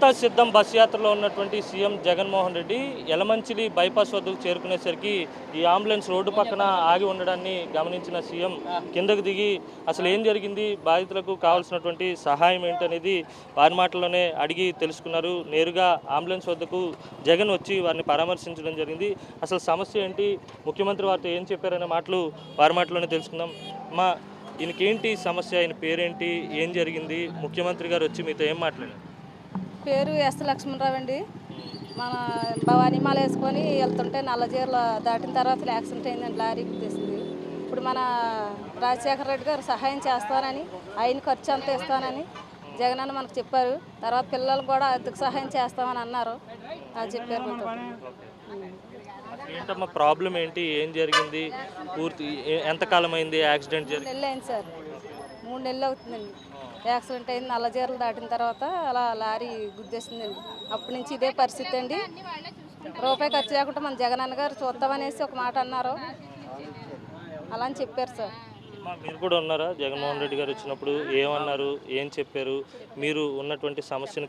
మేమంతా సిద్ధం బస్ యాత్రలో ఉన్నటువంటి సీఎం జగన్మోహన్ రెడ్డి యలమంచిలి బైపాస్ వద్దకు చేరుకునేసరికి ఈ అంబులెన్స్ రోడ్డు పక్కన ఆగి ఉండడాన్ని గమనించిన సీఎం కిందకు దిగి అసలు ఏం జరిగింది? బాధితులకు కావాల్సినటువంటి సహాయం ఏంటనేది వారి మాటల్లోనే అడిగి తెలుసుకున్నారు. నేరుగా అంబులెన్స్ వద్దకు జగన్ వచ్చి వారిని పరామర్శించడం జరిగింది. అసలు సమస్య ఏంటి? ముఖ్యమంత్రి వారితో ఏం చెప్పారనే మాటలు వారి మాటలోనే తెలుసుకుందాం. మా ఈయనకేంటి సమస్య? ఆయన పేరేంటి? ఏం జరిగింది? ముఖ్యమంత్రి గారు వచ్చి మీతో ఏం మాట్లాడారు? పేరు ఎస్ లక్ష్మణరావు అండి మన భవానీ మాల వేసుకొని వెళ్తుంటే నల్లజీరలో దాటిన తర్వాత యాక్సిడెంట్ అయిందండి లారీ గుద్దేసింది ఇప్పుడు మన రాజశేఖర రెడ్డి గారు సహాయం చేస్తానని ఆయన ఖర్చు అంత ఇస్తానని జగన్ అన్న మనకు చెప్పారు. తర్వాత పిల్లలకు కూడా ఆర్థిక సహాయం చేస్తామని అన్నారు. అది చెప్పారు. ఏంటమ్మా ప్రాబ్లం ఏంటి? ఏం జరిగింది? పూర్తి ఎంతకాలం అయింది యాక్సిడెంట్ జరిగి నెలలు అయింది సార్. మూడు నెలలు అవుతుందండి. యాక్సిడెంట్ అయింది నల్లజీరలు దాటిన తర్వాత అలా లారీ గుద్దేసిందండి అప్పటి నుంచి ఇదే పరిస్థితి అండి. రూపాయి ఖర్చు లేకుండా మన జగనన్న గారు చూద్దామనేసి ఒక మాట అన్నారు. అలా అని చెప్పారు సార్. మీరు కూడా ఉన్నారా? జగన్మోహన్ రెడ్డి గారు వచ్చినప్పుడు ఏమన్నారు? ఏం చెప్పారు? మీరు ఉన్నటువంటి సమస్యను